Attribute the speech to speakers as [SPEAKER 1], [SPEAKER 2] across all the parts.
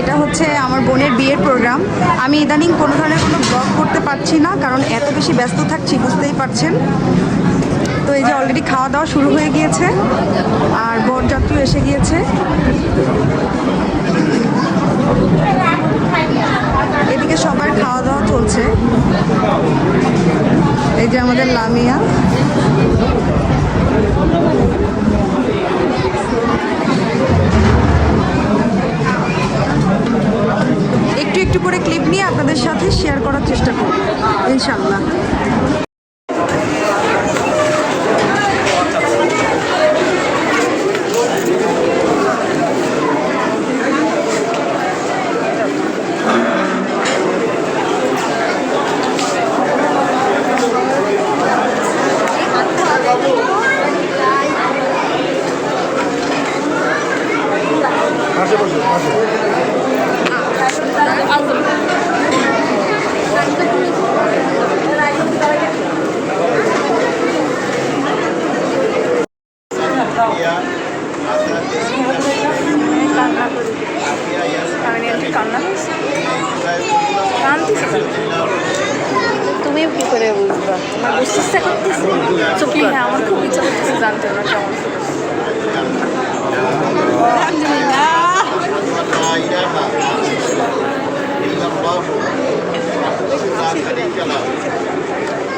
[SPEAKER 1] এটা হচ্ছে আমার বোনের বিয়ের প্রোগ্রাম আমি ইদানিং কোনো ধরনের কোনো ব্লগ করতে পারছি না, কারণ এত বেশি ব্যস্ত থাকছি, বুঝতেই পারছেন। তো এই যে অলরেডি খাওয়া দাওয়া শুরু হয়ে গিয়েছে, আর বরযাত্রী এসে গিয়েছে। এদিকে সবার খাওয়া দাওয়া চলছে। এই যে আমাদের লামিয়া করে ক্লিপ নিয়ে আপনাদের সাথে শেয়ার করার চেষ্টা করব ইনশাল্লাহ
[SPEAKER 2] তুমি কি করে বুঝবা আমার বুঝতে ইচ্ছা করতেছে চুপ কর হ্যাঁ আমার খুব ইচ্ছা করতেছে জানতে ওরা কেমন
[SPEAKER 3] لا إله إلا الله لا شريك له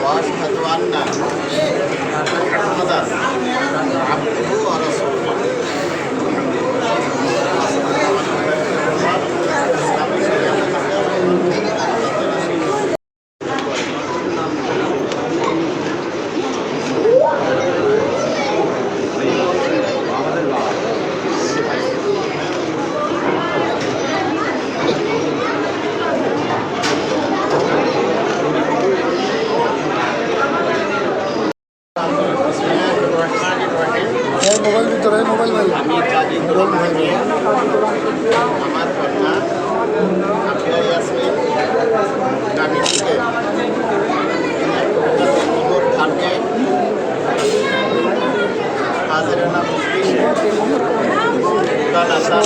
[SPEAKER 3] وأشهد أن محمدا عبده ورسوله
[SPEAKER 4] মোবাইল ভিতরে মোবাইল ভাই।
[SPEAKER 3] আমি আমার কন্যা গ্রামী থেকে খানকে মুসলিম কানাসা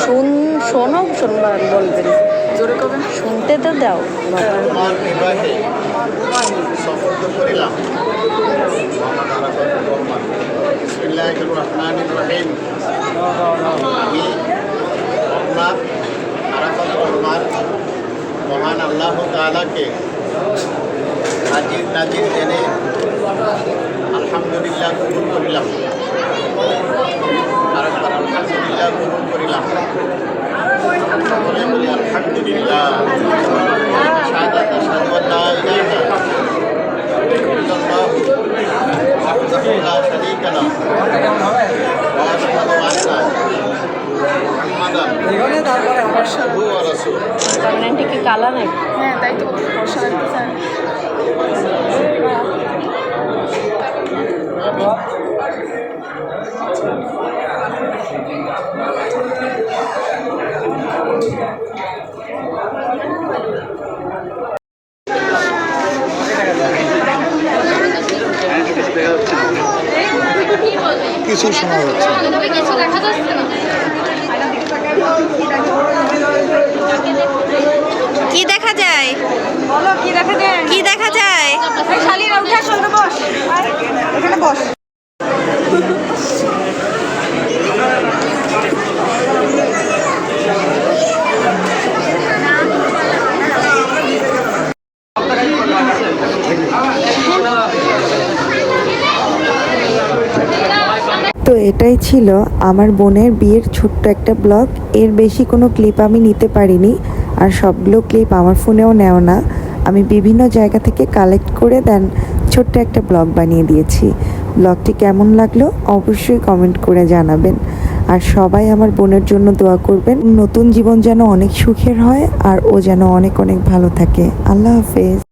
[SPEAKER 2] শুন, শোনো, শুনবার বলবেন জোরে শুনতে তো দাও।
[SPEAKER 3] মহান আল্লাহ তাআলাকে হাজির নাজির জেনে আলহামদুলিল্লাহ কবুল করিলাম আরেকবার আলহামদুলিল্লাহ কবুল করিলাম। বলে বলি আলহামদুলিল্লাহ
[SPEAKER 2] কি কালা নাকি?
[SPEAKER 5] হ্যাঁ তাই তো বর্ষা লাগতেছে
[SPEAKER 4] কিছু শোনা যাচ্ছে
[SPEAKER 1] তো এটাই ছিল আমার বোনের বিয়ের ছোট্ট একটা ব্লগ। এর বেশি কোনো ক্লিপ আমি নিতে পারিনি আর সবগুলো ক্লিপ আমার ফোনেও নেও না। আমি বিভিন্ন জায়গা থেকে কালেক্ট করে দেন ছোট্ট একটা ব্লগ বানিয়ে দিয়েছি। ব্লগটি কেমন লাগল অবশ্যই কমেন্ট করে জানাবেন। আর সবাই আমার বোনের জন্য দোয়া করবেন। নতুন জীবন যেন অনেক সুখের হয় আর ও যেন অনেক অনেক ভালো থাকে। আল্লাহ হাফেজ।